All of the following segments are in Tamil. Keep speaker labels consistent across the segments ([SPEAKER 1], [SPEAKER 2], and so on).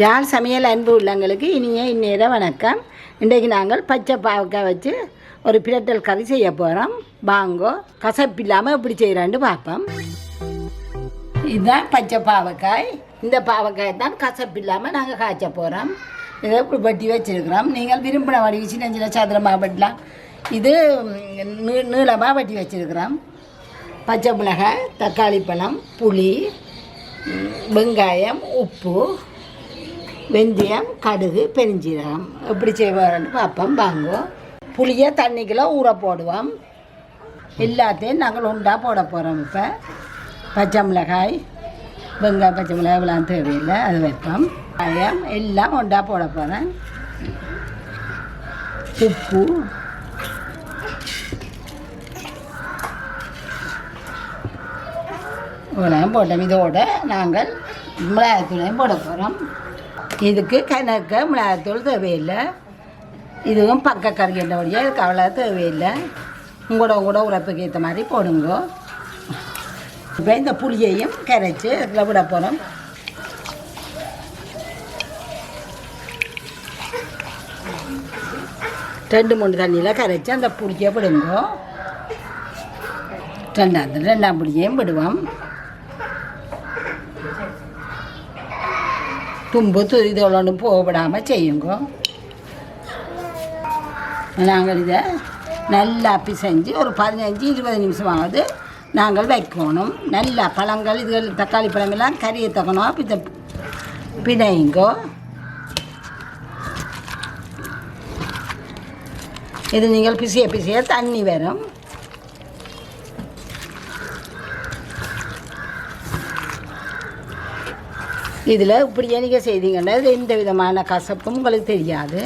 [SPEAKER 1] ஜால் சமையல் அன்பு உள்ளங்களுக்கு இனிய இந்நேர வணக்கம். இன்றைக்கு நாங்கள் பச்சை பாவக்காய் வச்சு ஒரு பிரட்டல் கறி செய்ய போகிறோம் வாங்கோ கசப்பு இல்லாமல் எப்படி செய்கிறான்னு பார்ப்போம். இதுதான் பச்சை பாவக்காய். இந்த பாவக்காய் தான் கசப்பு இல்லாமல் நாங்கள் காய்ச்ச போகிறோம் இதை இப்படி வட்டி வச்சுருக்கிறோம். நீங்கள் விரும்பின வடி சின்ன சின்ன சதுரமாக வெட்டலாம். இது நீ நீளமாக வட்டி வச்சுருக்கிறோம். பச்சை மிளகாய் தக்காளி பழம் புளி வெங்காயம் உப்பு வெந்தயம் கடுகு பெருஞ்சீரகம். எப்படி செய்வாருன்னு பார்ப்போம். வாங்குவோம் புளியை தண்ணிக்கெல்லாம் ஊற போடுவோம். எல்லாத்தையும் நாங்கள் உண்டாக போட போகிறோம் இப்போ. பச்சை மிளகாய் வெங்காயம் பச்சை மிளகாய் இவ்வளோ தேவையில்லை. அது வைப்போம். வெங்காயம் எல்லாம் உண்டாக போட போகிறேன் உப்பு. இவ்வளோ போட்டோம். இதோட நாங்கள் மிளகாத்தூளையும் போட போகிறோம் இதுக்கு கணக்க மிளகாத்தூள் தேவையில்லை. இதுவும் பக்க கறி என்றபடியாக இதுக்கு அவ்வளோ தேவையில்லை. உங்களோட கூட உழைப்புக்கு ஏற்ற மாதிரி போடுங்க. இப்போ இந்த புளியையும் கரைச்சி இதில் விட போகிறோம் ரெண்டு மூணு தண்ணியில் கரைச்சி அந்த புளியை விடுங்க. ரெண்டாம் ரெண்டாம் புளியையும் விடுவோம். தும்பு துரி இதோட போகவிடாமல் செய்யுங்க. நாங்கள் இதை நல்லா பிசைஞ்சு ஒரு பதினஞ்சு இருபது நிமிஷமாவது நாங்கள் வைக்கணும். நல்லா பழங்கள் இதுகள் தக்காளி பழமெல்லாம் கறியை தக்கணும் பித்த பிதைங்கோ பிணைங்கோ இது நீங்கள் பிசிய பிசிய தண்ணி வரும். இதில் இப்படியே நீங்கள் செய்தீங்கன்னா இது எந்த விதமான கசப்பும் உங்களுக்கு தெரியாது.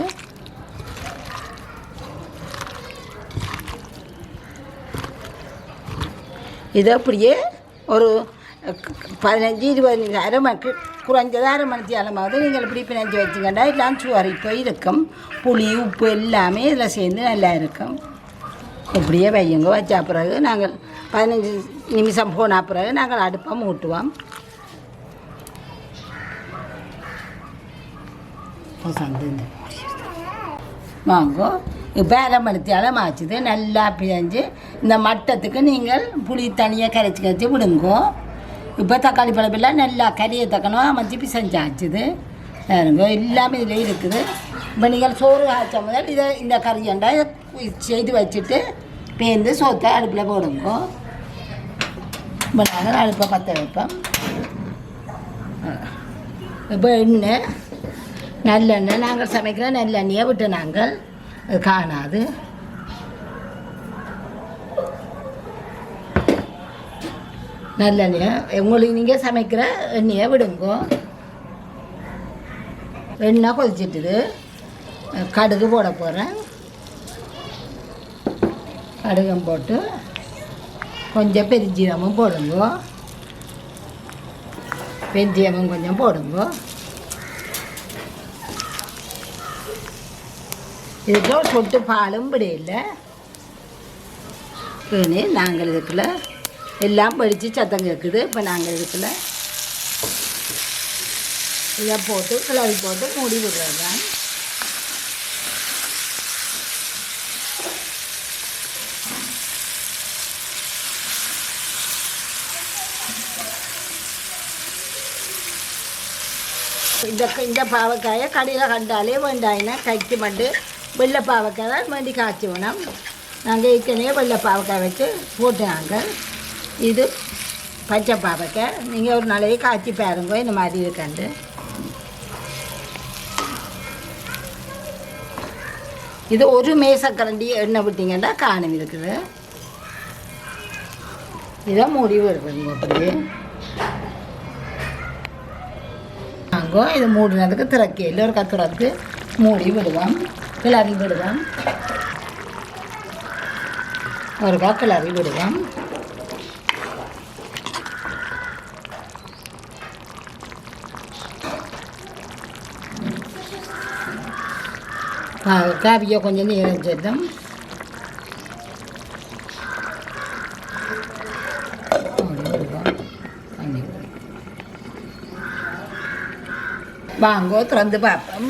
[SPEAKER 1] இதை அப்படியே ஒரு பதினஞ்சு இருபது அரை மணிக்கு குறைஞ்சது அரை மணித்தி அளமாவது நீங்கள் இப்படி பிணைஞ்சு வச்சுக்கண்டா எல்லாம் சுவரி போய் இருக்கும். புளி உப்பு எல்லாமே இதில் சேர்ந்து நல்லா இருக்கும். இப்படியே வையுங்க. வச்ச பிறகு நாங்கள் பதினஞ்சு நிமிஷம் போன பிறகு நாங்கள் அடுப்பை மூட்டுவோம். சந்து வாங்கோ இப்போ அரைமணித்தியால மாச்சுது நல்லா பிழைஞ்சு இந்த மட்டத்துக்கு நீங்கள் புளி தனியாக கரைச்சி கரைச்சி விடுங்கோ. இப்போ தக்காளி பழப்பெல்லாம் நல்லா கறியை தக்கணும் அமைச்சு பிசைஞ்சாச்சுது பாருங்க எல்லாமே இதில் இருக்குது. இப்போ நீங்கள் சோறு காய்ச்ச முதல் இதை இந்த கறியண்டா இதை செய்து வச்சுட்டு பேந்து சோத்தை அடுப்பில் போடுங்கோ. இப்போ நாங்கள் அடுப்பை பற்ற வைப்போம். இப்போ எண்ணெய் நல்லெண்ணெய். நாங்கள் சமைக்கிற நல்லெண்ணெயை விட்டு நாங்கள் காணாது. நல்லெண்ணெய் உங்களுக்கு நீங்கள் சமைக்கிற எண்ணெயை விடுங்கோ. எண்ணெய் கொதிச்சிட்டுது. கடுகு போட போகிறேன் கடுகம் போட்டு கொஞ்சம் பெருஞ்சீரமும் போடுங்கோ. பெருஞ்சீரமும் கொஞ்சம் போடுங்கோ. இதுக்கு சொட்டு பாலும் இல்லை. இனி நாங்கள் இதுக்குள்ள எல்லாம் படித்து சத்தம் கேட்குது இப்போ நாங்கள் இதுக்குள்ள இதை போட்டு கிளறி போட்டு மூடி விடுறது தான் இந்த இந்த பாவக்காயை கடையில் கண்டாலே வேண்டாயினா கைக்கு மட்டும் வெள்ளை பாவக்காய் தான் வேண்டி காய்ச்சி வேணும் நாங்கள் ஏற்கனவே வெள்ளை பாவக்காய் வச்சு போட்டாங்க இது பச்சை பாவக்காய் நீங்கள் ஒரு நாளைக்கு காய்ச்சி பாருங்க இந்த மாதிரி இருக்காண்டு இது ஒரு மேசக்கரண்டி எண்ணெய் விட்டிங்கன்னா காணும் இருக்குது இதை மூடி விடுறதுங்க அப்படியே நாங்கள் இது மூடினதுக்கு திறக்கையில் ஒரு கத்துறதுக்கு மூடி விடுவோம் கிளறி விடுவோம் ஒரு ஒருக்கா கிளறி விடுவோம் காவியை கொஞ்சம் நீரம் சேர்த்தோம் வாங்கோ திறந்து பார்ப்போம்.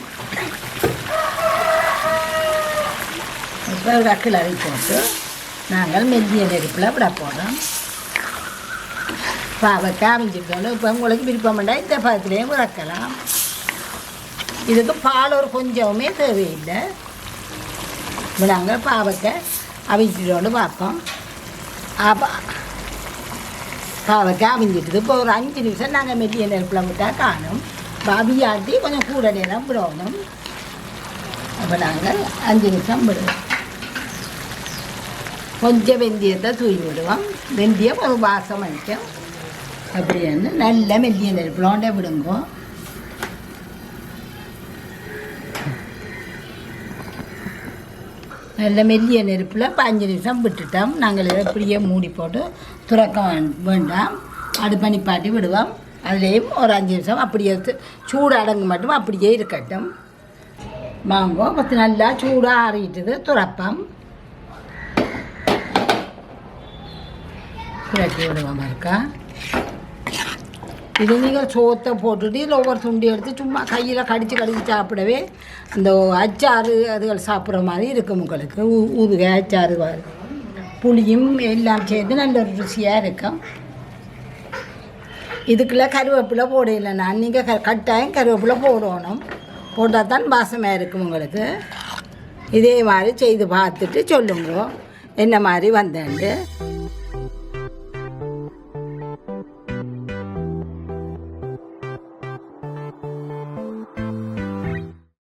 [SPEAKER 1] இப்போ ஒரு கிளறி போட்டு நாங்கள் மெல்லிய நெருப்பில் விட போகிறோம் பாவக்காய் அவிஞ்சிக்கணும் இப்போ உங்களுக்கு விருப்பம் வேண்டாம் இந்த பதத்துலேயும் இறக்கலாம் இதுக்கு பால் ஒரு கொஞ்சமே தேவையில்லை. இப்போ நாங்கள் பாவக்காய் அவிச்சிட்டோன்னு பார்ப்போம். அப்போ பாவக்காய் அவிஞ்சிட்டுது இப்போ ஒரு அஞ்சு நிமிஷம் நாங்கள் மெல்லிய நெருப்பில் விட்டால் காணும். அவியாட்டி கொஞ்சம் கூட நேரம் விடணும். அப்போ நாங்கள் அஞ்சு நிமிஷம் விடுவோம். கொஞ்சம் வெந்தயத்தை தூவி விடுவோம் வெந்தயம் ஒரு வாசம் அடிக்கும். அப்படின்னு நல்ல மெல்லிய நெருப்புலோண்டே விடுங்கோ. நல்ல மெல்லிய நெருப்பில் பாஞ்சு நிமிஷம் விட்டுட்டோம். நாங்கள் இதை இப்படியே மூடி போட்டு துறக்க வேண்- வேண்டாம். அடுப்பை பாட்டி விடுவோம். அதுலேயும் ஒரு அஞ்சு நிமிஷம் அப்படியே சூடு அடங்கு மட்டும் அப்படியே இருக்கட்டும். வாங்கோ பத்து நல்லா சூடாக ஆறிட்டுது துறப்பம். புரட்டி விடுவோம் இருக்கா இது நீங்கள் சோத்தை போட்டுட்டு இதில் ஒவ்வொரு துண்டி எடுத்து சும்மா கையில் கடித்து கடித்து சாப்பிடவே அந்த அச்சாறு அதுகள் சாப்பிட்ற மாதிரி இருக்கும் உங்களுக்கு ஊ- ஊதுகை அச்சாறு புளியும் எல்லாம் சேர்த்து நல்ல ஒரு ருசியாக இருக்கும் இதுக்குள்ளே கருவேப்பிலை போடையில நான் நீங்கள் க கட்டாயம் கருவேப்பிலை போடணும் போட்டால் தான் வாசமாக இருக்கும் உங்களுக்கு இதே மாதிரி செய்து பார்த்துட்டு சொல்லுங்க என்ன மாதிரி வந்தேன்ட்டு